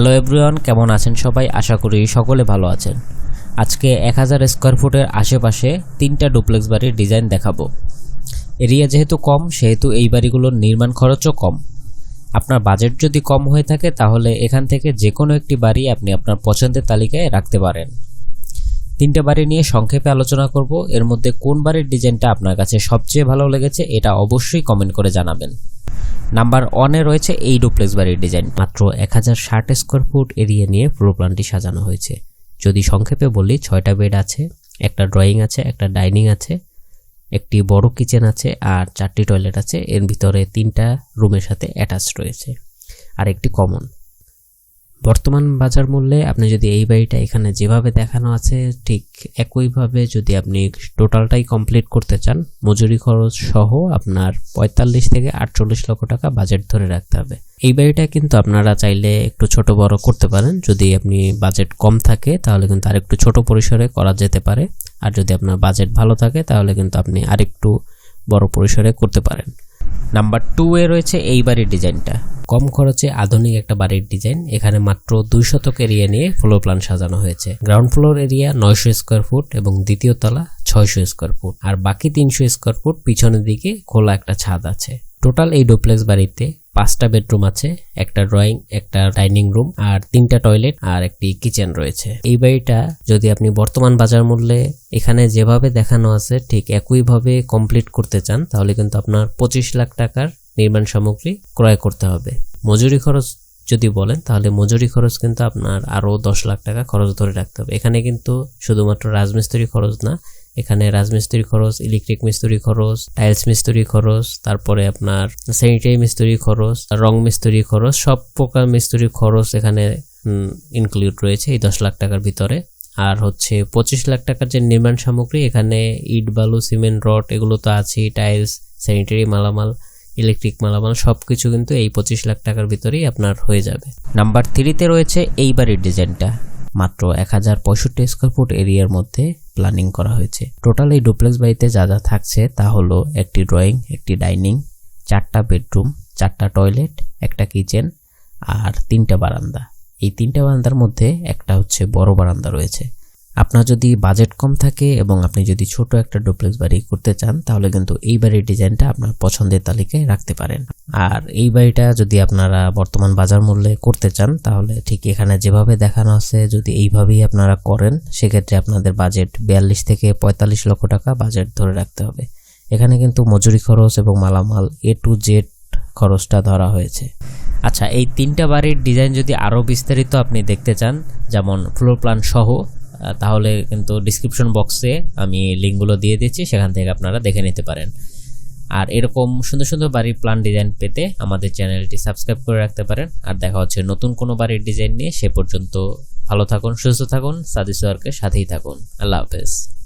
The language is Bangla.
হ্যালো এভরিওয়ান, কেমন আছেন সবাই? আশা করি সকলে ভালো আছেন। আজকে এক হাজার স্কোয়ার ফুটের আশেপাশে তিনটা ডুপ্লেক্স বাড়ির ডিজাইন দেখাবো। এরিয়া যেহেতু কম, সেহেতু এই বাড়িগুলোর নির্মাণ খরচও কম। আপনার বাজেট যদি কম হয়ে থাকে, তাহলে এখান থেকে যে কোনো একটি বাড়ি আপনি আপনার পছন্দের তালিকায় রাখতে পারেন। তিনটে বাড়ি নিয়ে সংক্ষেপে আলোচনা করব। এর মধ্যে কোন বাড়ির ডিজাইনটা আপনার কাছে সবচেয়ে ভালো লেগেছে, এটা অবশ্যই কমেন্ট করে জানাবেন। নাম্বার ওয়ানে রয়েছে এই ডুপ্লেক্স বাড়ির ডিজাইন মাত্র এক হাজার ষাট স্কোয়ার ফুট এরিয়া নিয়ে ফ্লোর প্ল্যানটি সাজানো হয়েছে। যদি সংক্ষেপে বলি, ছয়টা বেড আছে, একটা ড্রয়িং আছে, একটা ডাইনিং আছে, একটি বড় কিচেন আছে, আর চারটি টয়লেট আছে। এর ভিতরে তিনটা রুমের সাথে অ্যাটাচ রয়েছে। আর একটি কমন বর্তমান বাজার মূল্যে আপনি যদি এই বাড়িটা এখানে যেভাবে দেখানো আছে, ঠিক একইভাবে যদি আপনি টোটালটাই কমপ্লিট করতে চান, মজুরি খরচ সহ আপনার পঁয়তাল্লিশ থেকে আটচল্লিশ লক্ষ টাকা বাজেট ধরে রাখতে হবে। এই বাড়িটা কিন্তু আপনারা চাইলে একটু ছোট বড় করতে পারেন। যদি আপনি বাজেট কম থাকে, তাহলে কিন্তু আরেকটু ছোট পরিসরে করা যেতে পারে। আর যদি আপনার বাজেট ভালো থাকে, তাহলে কিন্তু আপনি আরেকটু বড় পরিসরে করতে পারেন। নাম্বার টু এ রয়েছে এই বাড়ির ডিজাইনটা। কম খরচে আধুনিক একটা বাড়ির ডিজাইন। এখানে মাত্র দুই শতক এরিয়া নিয়ে ফ্লোর প্ল্যান সাজানো হয়েছে। গ্রাউন্ড ফ্লোর এরিয়া নয়শো স্কোয়ার ফুট এবং দ্বিতীয় তলা ছয়শো স্কোয়ার ফুট আর বাকি তিনশো স্কোয়ার ফুট পিছনের দিকে খোলা একটা ছাদ আছে। টোটাল এই ডুপ্লেক্স বাড়িতে পাঁচটা বেডরুম আছে, একটা ড্রয়িং, একটা ডাইনিং রুম আর তিনটা টয়লেট আর একটি কিচেন রয়েছে। এই বাড়িটা যদি আপনি বর্তমান বাজার মূল্যে এখানে যেভাবে দেখানো আছে ঠিক একইভাবে কমপ্লিট করতে চান, তাহলে কিন্তু আপনার পঁচিশ লাখ টাকার নির্মাণ সামগ্রী ক্রয় করতে হবে। মজুরি খরচ যদি বলেন, তাহলে মজুরি খরচ কিন্তু আপনার আরও দশ লাখ টাকা খরচ ধরে রাখতে হবে। এখানে কিন্তু শুধুমাত্র রাজমিস্ত্রি খরচ না এখানে রাজমিস্ত্রি খরচ ইলেকট্রিক মিস্ত্রি খরচ টাইলস মিস্ত্রি খরচ, তারপরে আপনার স্যানিটারি মিস্ত্রি খরচ, রং মিস্ত্রি খরচ, সব প্রকার মিস্ত্রি খরচ এখানে ইনক্লুড রয়েছে এই দশ লাখ টাকার ভিতরে। আর হচ্ছে পঁচিশ লাখ টাকার যে নির্মাণ সামগ্রী, এখানে ইট, বালু, সিমেন্ট, রড, এগুলো তো আছেই টাইলস স্যানিটারি মালামাল ইলেকট্রিক মালামাল সব কিছু কিন্তু এই পঁচিশ লাখ টাকার ভিতরেই আপনার হয়ে যাবে। নাম্বার থ্রিতে রয়েছে এই বাড়ির ডিজাইনটা মাত্র এক হাজার পঁয়ষট্টি স্কোয়ার ফুট এরিয়ার মধ্যে প্ল্যানিং করা হয়েছে। টোটাল এই ডুপ্লেক্স বাড়িতে যা যা থাকছে তা হলো একটি ড্রয়িং একটি ডাইনিং চারটা বেডরুম চারটা টয়লেট একটা কিচেন আর তিনটা বারান্দা। এই তিনটা বারান্দার মধ্যে একটা হচ্ছে বড় বারান্দা রয়েছে। আপনার যদি বাজেট কম থাকে এবং আপনি যদি ছোট একটা ডুপ্লেক্স বাড়ি করতে চান, তাহলে কিন্তু এই বাড়ির ডিজাইনটা আপনার পছন্দের তালিকায় রাখতে পারেন। আর এই বাড়িটা যদি আপনারা বর্তমান বাজার মূল্যে করতে চান, তাহলে ঠিক এখানে যেভাবে দেখানো আছে, যদি এইভাবেই আপনারা করেন, সেক্ষেত্রে আপনাদের বাজেট বিয়াল্লিশ থেকে পঁয়তাল্লিশ লক্ষ টাকা বাজেট ধরে রাখতে হবে। এখানে কিন্তু মজুরি খরচ এবং মালামাল এ টু জেড খরচটা ধরা হয়েছে। আচ্ছা এই তিনটা বাড়ির ডিজাইন যদি আরও বিস্তারিত আপনি দেখতে চান, যেমন ফ্লোর প্ল্যান সহ তাহলে কিন্তু ডিসক্রিপশন বক্সে আমি লিঙ্কগুলো দিয়ে দিচ্ছি, সেখান থেকে আপনারা দেখে নিতে পারেন। আর এরকম সুন্দর সুন্দর বাড়ির প্ল্যান ডিজাইন পেতে আমাদের চ্যানেলটি সাবস্ক্রাইব করে রাখতে পারেন। আর দেখা হচ্ছে নতুন কোনো বাড়ির ডিজাইন নিয়ে, সে পর্যন্ত ভালো থাকুন, সুস্থ থাকুন, সাদিস সাথেই থাকুন। আল্লাহ হাফেজ।